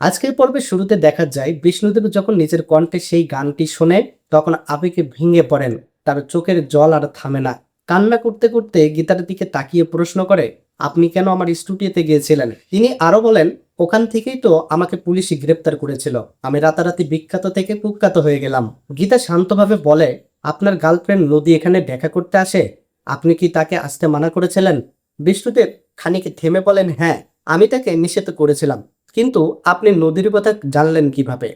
আজকের পর্বের শুরুতে দেখা যায় বিষ্ণুদেব যখন নিজের কণ্ঠে সেই গানটি শোনে তখন আবেগে ভেঙে পড়েন। তার চোখের জল আর থামে না। কান্না করতে করতে গীতার দিকে তাকিয়ে প্রশ্ন করে, আপনি কেন আমার স্টুডিওতে গিয়েছিলেন? তিনি আরও বলেন, ওখান থেকেই তো আমাকে পুলিশ গ্রেপ্তার করেছিল। আমি রাতারাতি বিখ্যাত থেকে কুখ্যাত হয়ে গেলাম। গীতা শান্তভাবে বলে, আপনার গার্লফ্রেন্ড নদী এখানে দেখা করতে আসে? আপনি কি তাকে আসতে মানা করেছিলেন? বিষ্ণুদেব খানিকে থেমে বলেন হ্যাঁ আমি তাকে নিষেধ করেছিলাম। কিন্তু আপনি নদীর কথা জানলেন কীভাবে?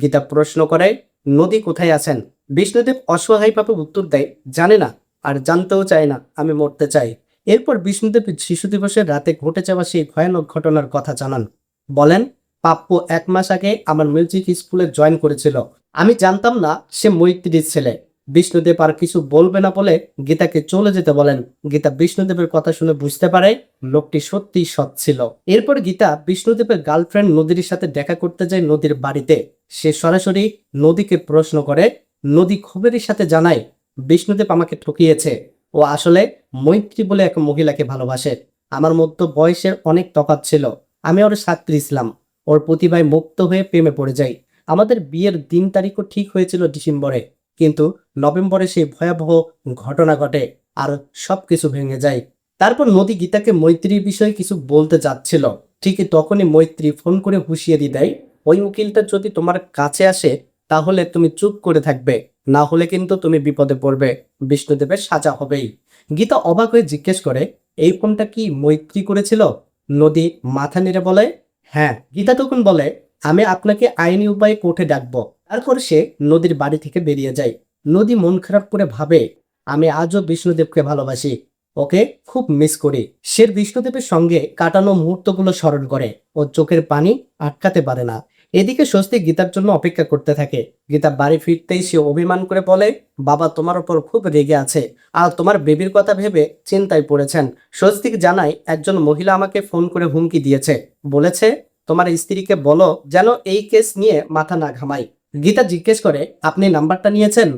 গীতা প্রশ্ন করে, নদী কোথায় আছেন? বিষ্ণুদেব অসহায়ভাবে উত্তর দেয়, জানে না আর জানতেও চায় না, আমি মরতে চাই। এরপর বিষ্ণুদেব শিশু দিবসের রাতে ঘটে যাওয়া সেই ভয়ানক ঘটনার কথা জানান। বলেন, পাপ্পু এক মাস আগে আমার মিউজিক স্কুলে জয়েন করেছিল। আমি জানতাম না সে মৈত্রীর ছেলে। বিষ্ণুদেব আর কিছু বলবে না বলে গীতাকে চলে যেতে বলেন। গীতা বিষ্ণুদেবের কথা শুনে বুঝতে পারে লোকটি সত্যিই সৎ ছিল। এরপর গীতা বিষ্ণুদেবের গার্লফ্রেন্ড নদীর সাথে দেখা করতে যায় নদীর বাড়িতে। সে সরাসরি নদীকে প্রশ্ন করে, নদী ক্ষোভের সাথে জানায় বিষ্ণুদেব আমাকে ঠকিয়েছে। ও আসলে মৈত্রী বলে এক মহিলাকে ভালোবাসে। আমার মধ্যে বয়সের অনেক তফাৎ ছিল। আমি ওর ছাত্রী ইসলাম ওর প্রতিভায় মুক্ত হয়ে প্রেমে পড়ে যাই। আমাদের বিয়ের দিন তারিখও ঠিক হয়েছিল ডিসেম্বরে। কিন্তু নভেম্বরে সেই ভয়াবহ ঘটনা ঘটে আর সব কিছু ভেঙে যায়। তারপর নদী গীতাকে মৈত্রীর বিষয়ে কিছু বলতে যাচ্ছিল। ঠিকই তখনই মৈত্রী ফোন করে হুঁশিয়ে দিয়ে দেয়, ওই উকিলটা যদি তোমার কাছে আসে, তাহলে তুমি চুপ করে থাকবে। না হলে কিন্তু তুমি বিপদে পড়বে। বিষ্ণুদেবের সাজা হবেই। গীতা অবাক হয়ে জিজ্ঞেস করে, এই ফোনটা কি মৈত্রী করেছিল? নদী মাথা নেড়ে বলে হ্যাঁ। গীতা তখন বলে, আমি আপনাকে আইনি উপায়ে কোর্টে ডাকবো। তারপর সে নদীর বাড়ি থেকে বেরিয়ে যায়। নদী মন খারাপ করে ভাবে, আমি আজও বিষ্ণুদেবকে ভালোবাসি। ওকে খুব মিস করি। সে বিষ্ণুদেবের সঙ্গে কাটানো মুহূর্তগুলো স্মরণ করে ও চোখের পানি আটকাতে পারে না। এদিকে স্বস্তি গীতার জন্য অপেক্ষা করতে থাকে। গীতা বাড়ি ফিরতেই সে অভিমান করে বলে, বাবা, তোমার ওপর খুব রেগে আছে। আর তোমার বেবির কথা ভেবে চিন্তায় পড়েছেন। স্বস্তিক জানায়, একজন মহিলা আমাকে ফোন করে হুমকি দিয়েছে। বলেছে, তোমার স্ত্রীকে বলো যেন এই কেস নিয়ে মাথা না ঘামাই গীতা জিজ্ঞেস করে, আপনি নাম্বারটা নিয়েছেন?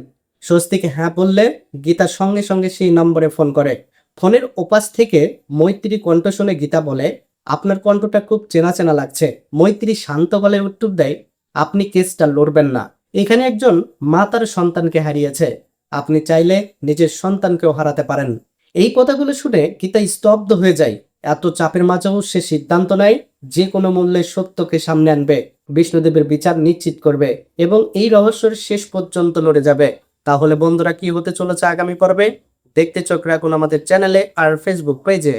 স্বস্তিকে হ্যাঁ বললে গীতা সঙ্গে সঙ্গে সেই নম্বরে ফোন করে। ফোনের ওপাশ থেকে মৈত্রী কণ্ঠ শুনে গীতা বলে, আপনার কণ্ঠটা খুব চেনা চেনা লাগছে। মৈত্রী শান্ত বলে উত্তর দেয়, আপনি কেসটা লড়বেন না। এখানে একজন মা তার সন্তানকে হারিয়েছে। আপনি চাইলে নিজের সন্তানকেও হারাতে পারেন। এই কথাগুলো শুনে গীতা স্তব্ধ হয়ে যায়। এত চাপের মাঝেও সে সিদ্ধান্ত নেয়, যে কোনো মূল্যে সত্যকে সামনে আনবে, বিষ্ণুদেবের বিচার নিশ্চিত করবে এবং এই রহস্যের শেষ পর্যন্ত লড়ে যাবে। তাহলে বন্ধুরা কি হতে চলেছে আগামী পর্বে? দেখতে চোখ রাখুন আমাদের চ্যানেলে আর ফেসবুক পেজে